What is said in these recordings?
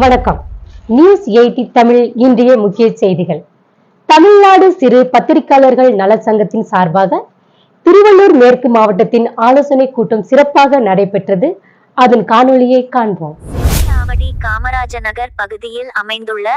வணக்கம். News eighty Tamil இன்றைய முக்கிய செய்திகள். தமிழ்நாடு சிறு பத்திரிகையாளர்கள் நல சங்கத்தின் சார்பாக திருவள்ளூர் மேற்கு மாவட்டத்தின் ஆலோசனை கூட்டம் சிறப்பாக நடைபெற்றது. அதன் காணொலியை காண்போம். சாவடி காமராஜ நகர் பகுதியில் அமைந்துள்ள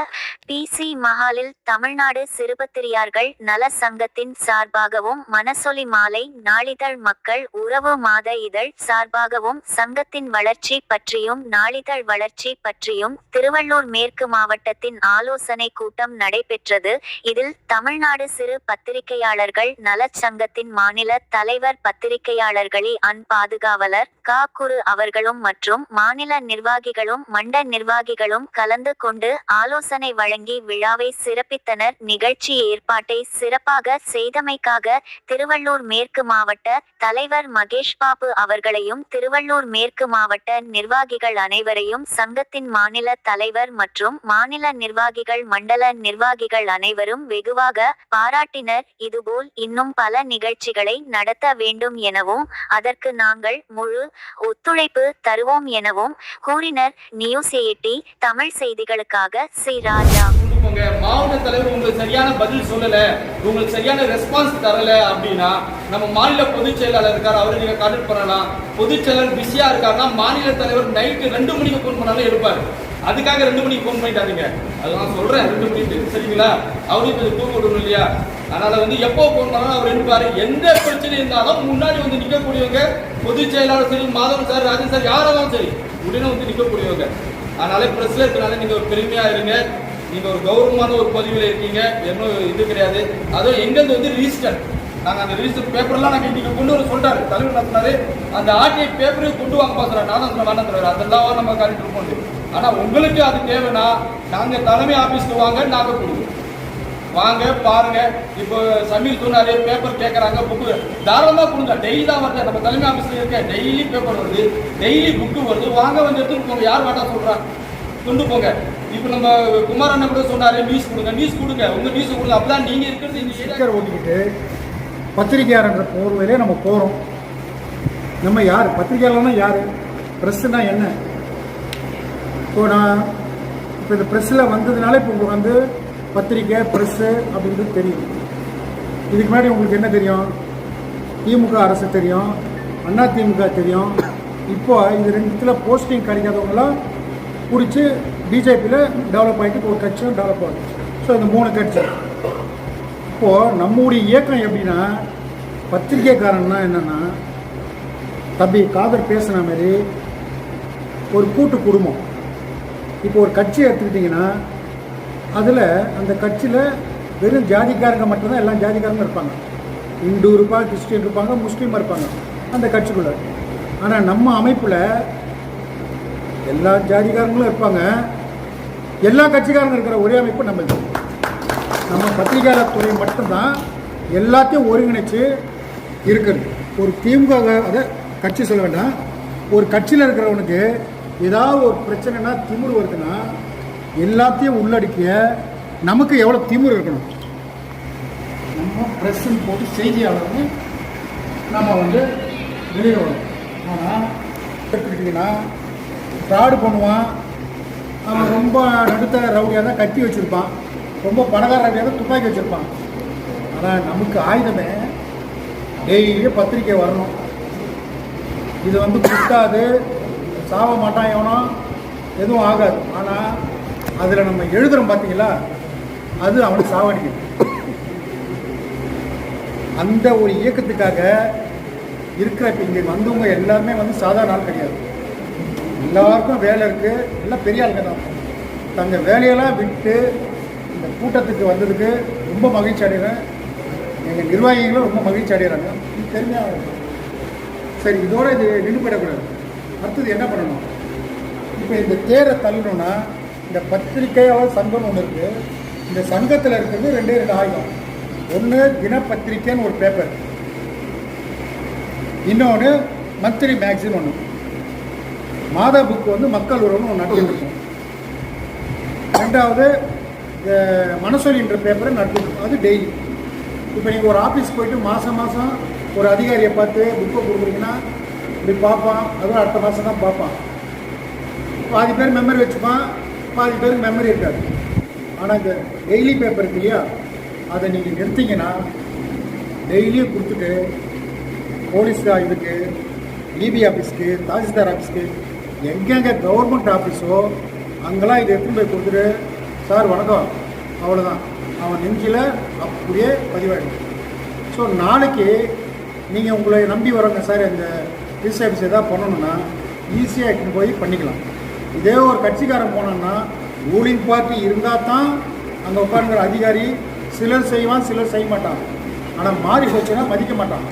பிசி மஹாலில் தமிழ்நாடு சிறுபத்திரியார்கள் நல சங்கத்தின் சார்பாகவும் மனசொலி மாலை நாளிதழ் மக்கள் உறவு மாத இதழ் சார்பாகவும் சங்கத்தின் வளர்ச்சி பற்றியும் நாளிதழ் வளர்ச்சி பற்றியும் திருவள்ளூர் மேற்கு மாவட்டத்தின் ஆலோசனை கூட்டம் நடைபெற்றது. இதில் தமிழ்நாடு சிறு பத்திரிகையாளர்கள் நலச் சங்கத்தின் மாநில தலைவர் பத்திரிகையாளர்களி அன் பாதுகாவலர் கா குரு அவர்களும் மற்றும் மாநில நிர்வாகிகளும் மண்ட நிர்வாகிகளும் கலந்து கொண்டு ஆலோசனை வழங்கி விழாவை சிறப்பித்தனர். நிகழ்ச்சி ஏற்பாட்டை சிறப்பாக செய்தமைக்காக திருவள்ளூர் மேற்கு மாவட்ட தலைவர் மகேஷ் பாபு அவர்களையும் திருவள்ளூர் மேற்கு மாவட்ட நிர்வாகிகள் அனைவரையும் சங்கத்தின் மாநில தலைவர் மற்றும் மாநில நிர்வாகிகள் மண்டல நிர்வாகிகள் அனைவரும் வெகுவாக பாராட்டினர். இதுபோல் இன்னும் பல நிகழ்ச்சிகளை நடத்த வேண்டும் எனவும் அதற்கு நாங்கள் முழு ஒத்துழைப்பு தருவோம் எனவும் கூறினர். நியூஸ் எயிட்டி தமிழ் செய்திகளுக்காக சி ராஜா. உங்க மாவட்ட தலைவர் உங்களுக்கு சரியான பதில் சொல்லல உங்களுக்கு சரியான ரெஸ்பான்ஸ் தரல அப்படின்னா நம்ம மாநில பொதுச் செயலாளர் இருக்கார் அவரை நீங்க கான்டாக்ட் பண்ணலாம். பொதுச் செயலாளர் பிஸியா இருக்காருன்னா மாநில தலைவர் நைட்டு ரெண்டு மணிக்கு ஃபோன் பண்ணாலும் எடுப்பாரு அதுக்காக ரெண்டு மணிக்கு ஃபோன் பண்ணிட்டாருங்க அது நான் சொல்றேன் ரெண்டு மணிக்கு சரிங்களா? அவரையும் கொஞ்சம் தூக்க விடணும் இல்லையா? அதனால வந்து எப்போ ஃபோன் பண்ணாலும் அவர் எடுப்பாரு எந்த பிரச்சனை இருந்தாலும் முன்னாடி வந்து நிற்கக்கூடியவங்க பொதுச் செயலாளர் சரி மாதவன் சார் ராஜன் சார் யாராலும் சரி உடனே வந்து நிற்கக்கூடியவங்க அதனால பிரஸ்ல இருக்கிறனால நீங்க ஒரு பெருமையா இருங்க. நீங்க ஒரு கௌரவமான ஒரு பதிவில் இருக்கீங்க. இன்னும் இது கிடையாது. அதுவும் எங்கேருந்து வந்து ரிஜிஸ்டர் நாங்க அந்த ரிஜிஸ்டர் பேப்பர்லாம் நாங்க இன்னைக்கு கொண்டு வர சொல்றாரு தலைவர் நடத்தினாரு அந்த ஆர்டிஐ பேப்பரே கொண்டு வாங்க பாக்குறேன் நானும் சொன்ன வேண்டாம் தலைவர். அதெல்லாம் நம்ம காட்டிட்டு இருக்கோம் ஆனா உங்களுக்கு அது தேவைன்னா நாங்க தலைமை ஆபீஸ்க்கு வாங்க நாங்க கொடுக்குறோம். வாங்க பாருங்க. இப்போ சமீர் சொன்னாரு பேப்பர் கேட்கறாங்க புக்கு தாராளமா கொடுங்க. டெய்லி தான் வருது. நம்ம தலைமை ஆபீஸ்ல இருக்க டெய்லி பேப்பர் வருது. டெய்லி புக்கு வருது. வாங்க வந்து எடுத்துட்டு போங்க. யார் வேண்டாம் சொல்றா? கொண்டு போங்க. இப்போ நம்ம குமார் அண்ணன் கூட சொன்னாரு நியூஸ் கொடுங்க. நியூஸ் கொடுங்க. உங்க நியூஸ் கொடுங்க. அப்பதான் நீங்க இருக்கிறது. இந்த ஸ்டிக்கர் ஓட்டிக்கிட்டு பத்திரிகையாளர்ன்ற போர்வையிலே நம்ம போகிறோம் நம்ம யார்? பத்திரிகையாளர்னா யார்? ப்ரெஸ்ஸுனா என்ன? இப்போ நான் இப்போ இந்த ப்ரெஸ்ஸில் வந்ததுனால இப்போ உங்களுக்கு வந்து பத்திரிக்கை ப்ரெஸ்ஸு அப்படின்றது தெரியும். இதுக்கு முன்னாடி உங்களுக்கு என்ன தெரியும்? திமுக அரசு தெரியும் அண்ணா திமுக தெரியும். இப்போ இது ரெண்டுத்தில் போஸ்டிங் கிடைக்காதவங்களாம் பிடிச்சி பிஜேபியில் டெவலப் ஆகிட்டு ஒரு கட்சியும் டெவலப் ஆகும் ஸோ இந்த மூணு கட்சி. இப்போது நம்முடைய இயக்கம் எப்படின்னா பத்திரிகைக்காரன்னா என்னென்னா தம்பி காதர் பேசுன மாதிரி ஒரு கூட்டு குடும்பம். இப்போ ஒரு கட்சி எடுத்துக்கிட்டிங்கன்னா அதில் அந்த கட்சியில் வெறும் ஜாதிக்காரங்க மட்டும்தான் எல்லாம் ஜாதிக்காரங்க இருப்பாங்க. இந்து இருப்பாங்க கிறிஸ்டின் இருப்பாங்க முஸ்லீம் இருப்பாங்க. அந்த கட்சிக்குள்ளே. ஆனால் நம்ம அமைப்பில் எல்லா ஜாதிக்காரங்களும் இருப்பாங்க. எல்லா கட்சிக்காரங்க இருக்கிற ஒரே அமைப்பு நம்மளுக்கு நம்ம பத்திரிகையாளர் துறை மட்டும்தான் எல்லாத்தையும் ஒருங்கிணைச்சு இருக்குது. ஒரு திமுக அதை கட்சி சொல்ல வேண்டாம். ஒரு கட்சியில் இருக்கிறவனுக்கு ஏதாவது ஒரு பிரச்சனைனா திமிரு வருதுன்னா எல்லாத்தையும் உள்ளடக்கிய நமக்கு எவ்வளோ திமிரு இருக்கணும்? நம்ம ப்ரெஸ்ஸுன்னு போட்டு செய்தியாளர்னு நம்ம வந்து வெளியே வரும் ஆனால் எடுத்துக்கிட்டிங்கன்னா ஃப்ராடு பண்ணுவான். அவன் ரொம்ப நடுத்தர ரவுடியாக தான் கத்தி வச்சுருப்பான். ரொம்ப பணக்கார ரவுடியாக தான் துப்பாக்கி வச்சுருப்பான். ஆனால் நமக்கு ஆயுதமே டெய்லியும் பத்திரிக்கை வரணும். இது வந்து குத்தாது. சாவ மாட்டான் எவனோ எதுவும் ஆகாது. ஆனால் அதில் நம்ம எழுதுகிறோம் பார்த்தீங்களா அது அவனுக்கு சாவடிக்குது அந்த ஒரு இயக்கத்துக்காக இருக்கிற இப்போ இங்கே வந்தவங்க எல்லாருமே வந்து சாதாரண ஆள் கிடையாது. எல்லாருக்கும் வேலை இருக்குது எல்லாம் பெரிய ஆளுங்க தான். தங்க வேலையெல்லாம் விட்டு இந்த கூட்டத்துக்கு வந்ததுக்கு ரொம்ப மகிழ்ச்சி அடைகிறேன். எங்கள் நிர்வாகிகளும் ரொம்ப மகிழ்ச்சி அடைகிறாங்க. இது பெருமையாக சரி இதோடு இது நின்றுபடக்கூடாது. அடுத்தது என்ன பண்ணணும்? இப்போ இந்த தேரை தள்ளணும்னா இந்த பத்திரிகையாளர் சங்கம் ஒன்று இருக்குது இந்த சங்கத்தில் இருக்கிறது ரெண்டே ரெண்டு ஆயுதம். ஒன்று தினப்பத்திரிக்கைன்னு ஒரு பேப்பர் இன்னொன்று மந்த்லி மேக்சின் ஒன்று மாதா புக் வந்து மக்கள் உறவுன்னு ஒன்று நடத்திட்டு இருக்கும். ரெண்டாவது இந்த மனசொலின்ற பேப்பரை நடத்திட்டு அது டெய்லி இப்போ நீங்கள் ஒரு ஆஃபீஸ் போயிட்டு மாதம் மாதம் ஒரு அதிகாரியை பார்த்து புக்கை கொடுக்குறீங்கன்னா இப்படி பார்ப்பான். அதுவும் அடுத்த மாதம் தான் பார்ப்பான். பாதி பேர் மெமரி வச்சுப்பான். பாதி பேருக்கு மெமரி இருக்காது. ஆனால் இந்த டெய்லி பேப்பர் இருக்கு இல்லையா? அதை நீங்கள் நிறுத்திங்கன்னா டெய்லியும் கொடுத்துட்டு போலீஸ் இதுக்கு டிபி ஆஃபீஸ்க்கு தாசில்தார் ஆஃபீஸ்க்கு எங்கெங்கே கவர்மெண்ட் ஆஃபீஸோ அங்கெல்லாம் இதை எடுத்துன்னு போய் கொடுத்துட்டு சார் வணக்கம். அவ்வளோதான் அவன் நெஞ்சில் அப்படியே பதிவாயிடும் ஸோ நாளைக்கு நீங்கள் உங்களை நம்பி வரவங்க சார் இந்த ரிஜிஸ்டர் ஆஃபீஸ் எதாவது பண்ணணும்னா ஈஸியாக எடுத்துன்னு போய் பண்ணிக்கலாம். இதே ஒரு கட்சிக்காரன் போனான்னா ரூலிங் பார்ட்டி இருந்தால் தான் அங்கே உட்காருங்கிற அதிகாரி சிலர் செய்வான் சிலர் செய்ய மாட்டான். ஆனால் மாறி போச்சுன்னா மதிக்க மாட்டான்.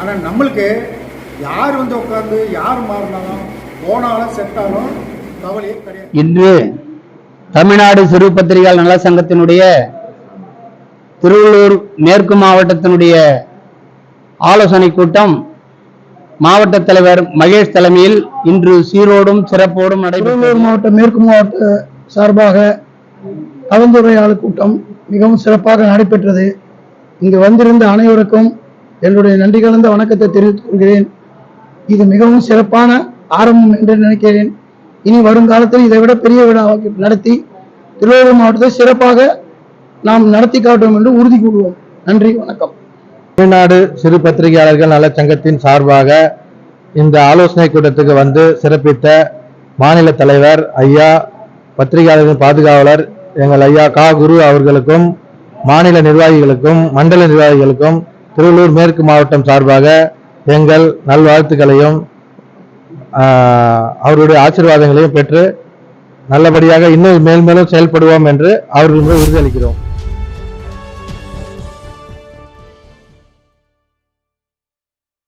ஆனால் நம்மளுக்கு யார் வந்து உட்காந்து யார் மாறினாலும் போனாலும் செத்தாலும் கவலையே கிடையாது. இன்று தமிழ்நாடு சிறு பத்திரிகையாளர் நல சங்கத்தினுடைய திருவள்ளூர் மேற்கு மாவட்டத்தினுடைய ஆலோசனை கூட்டம் மாவட்ட தலைவர் மகேஷ் தலைமையில் இன்று சீரோடும் சிறப்போடும் நடைபெற்ற மாவட்ட மேற்கு மாவட்ட சார்பாக கலந்துரையாடல் கூட்டம் மிகவும் சிறப்பாக நடைபெற்றது. இங்கு வந்திருந்த அனைவருக்கும் என்னுடைய நன்றி கலந்த வணக்கத்தை தெரிவித்துக் கொள்கிறேன். இது மிகவும் சிறப்பான ஆரம்பம் என்று நினைக்கிறேன். இனி வருங்காலத்தில் இதை விட பெரிய விழா நடத்தி திருவள்ளூர் மாவட்டத்தை சிறப்பாக நாம் நடத்தி காட்டுவோம் என்று உறுதி கூறுவோம். நன்றி வணக்கம். தமிழ்நாடு சிறு பத்திரிகையாளர்கள் நல சங்கத்தின் சார்பாக இந்த ஆலோசனை கூட்டத்துக்கு வந்து சிறப்பித்த மாநில தலைவர் ஐயா பத்திரிகையாளர்கள் பாதுகாவலர் எங்கள் ஐயா கா. குரு அவர்களுக்கும் மாநில நிர்வாகிகளுக்கும் மண்டல நிர்வாகிகளுக்கும் திருவள்ளூர் மேற்கு மாவட்டம் சார்பாக எங்கள் நல்வாழ்த்துக்களையும் அவருடைய ஆசீர்வாதங்களையும் பெற்று நல்லபடியாக இன்னும் மேல்மேலும் செயல்படுவோம் என்று அவர்களுக்கு உறுதியளிக்கிறோம்.